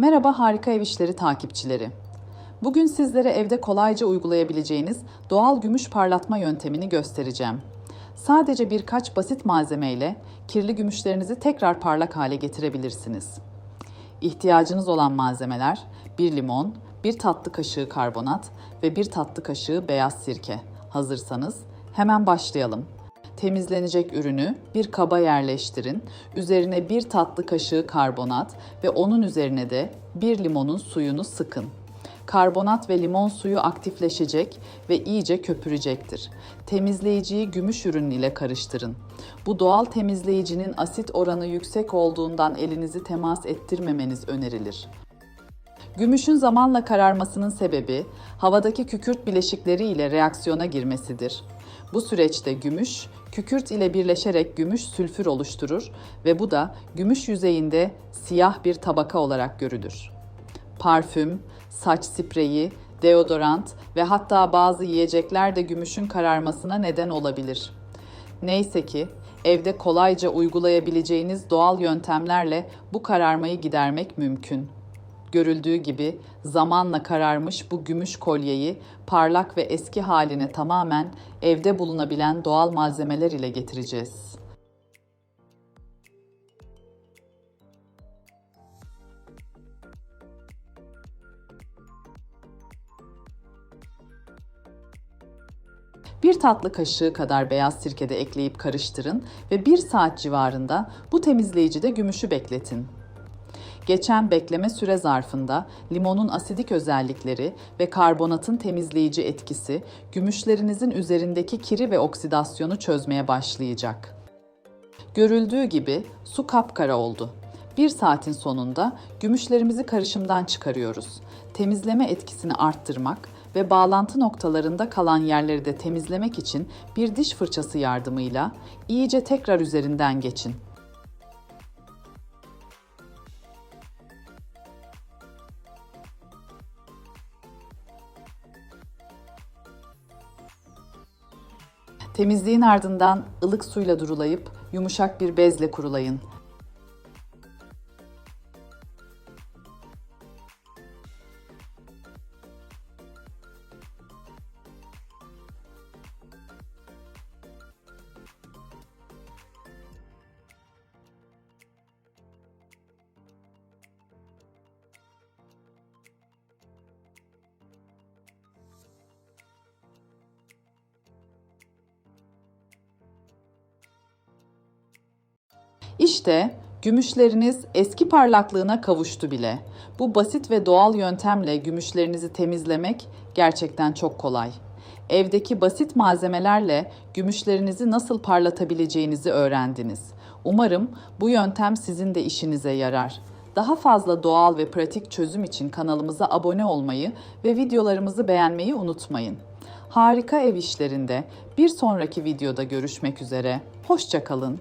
Merhaba Harika Ev İşleri takipçileri. Bugün sizlere evde kolayca uygulayabileceğiniz doğal gümüş parlatma yöntemini göstereceğim. Sadece birkaç basit malzemeyle kirli gümüşlerinizi tekrar parlak hale getirebilirsiniz. İhtiyacınız olan malzemeler 1 limon, 1 tatlı kaşığı karbonat ve 1 tatlı kaşığı beyaz sirke. Hazırsanız hemen başlayalım. Temizlenecek ürünü bir kaba yerleştirin. Üzerine bir tatlı kaşığı karbonat ve onun üzerine de bir limonun suyunu sıkın. Karbonat ve limon suyu aktifleşecek ve iyice köpürecektir. Temizleyiciyi gümüş ürün ile karıştırın. Bu doğal temizleyicinin asit oranı yüksek olduğundan elinizi temas ettirmemeniz önerilir. Gümüşün zamanla kararmasının sebebi havadaki kükürt bileşikleri ile reaksiyona girmesidir. Bu süreçte gümüş, kükürt ile birleşerek gümüş sülfür oluşturur ve bu da gümüş yüzeyinde siyah bir tabaka olarak görülür. Parfüm, saç spreyi, deodorant ve hatta bazı yiyecekler de gümüşün kararmasına neden olabilir. Neyse ki evde kolayca uygulayabileceğiniz doğal yöntemlerle bu kararmayı gidermek mümkün. Görüldüğü gibi zamanla kararmış bu gümüş kolyeyi parlak ve eski haline tamamen evde bulunabilen doğal malzemeler ile getireceğiz. Bir tatlı kaşığı kadar beyaz sirke de ekleyip karıştırın ve bir saat civarında bu temizleyicide gümüşü bekletin. Geçen bekleme süre zarfında limonun asidik özellikleri ve karbonatın temizleyici etkisi gümüşlerinizin üzerindeki kiri ve oksidasyonu çözmeye başlayacak. Görüldüğü gibi su kapkara oldu. Bir saatin sonunda gümüşlerimizi karışımdan çıkarıyoruz. Temizleme etkisini arttırmak ve bağlantı noktalarında kalan yerleri de temizlemek için bir diş fırçası yardımıyla iyice tekrar üzerinden geçin. Temizliğin ardından ılık suyla durulayıp yumuşak bir bezle kurulayın. İşte gümüşleriniz eski parlaklığına kavuştu bile. Bu basit ve doğal yöntemle gümüşlerinizi temizlemek gerçekten çok kolay. Evdeki basit malzemelerle gümüşlerinizi nasıl parlatabileceğinizi öğrendiniz. Umarım bu yöntem sizin de işinize yarar. Daha fazla doğal ve pratik çözüm için kanalımıza abone olmayı ve videolarımızı beğenmeyi unutmayın. Harika ev işlerinde bir sonraki videoda görüşmek üzere. Hoşçakalın.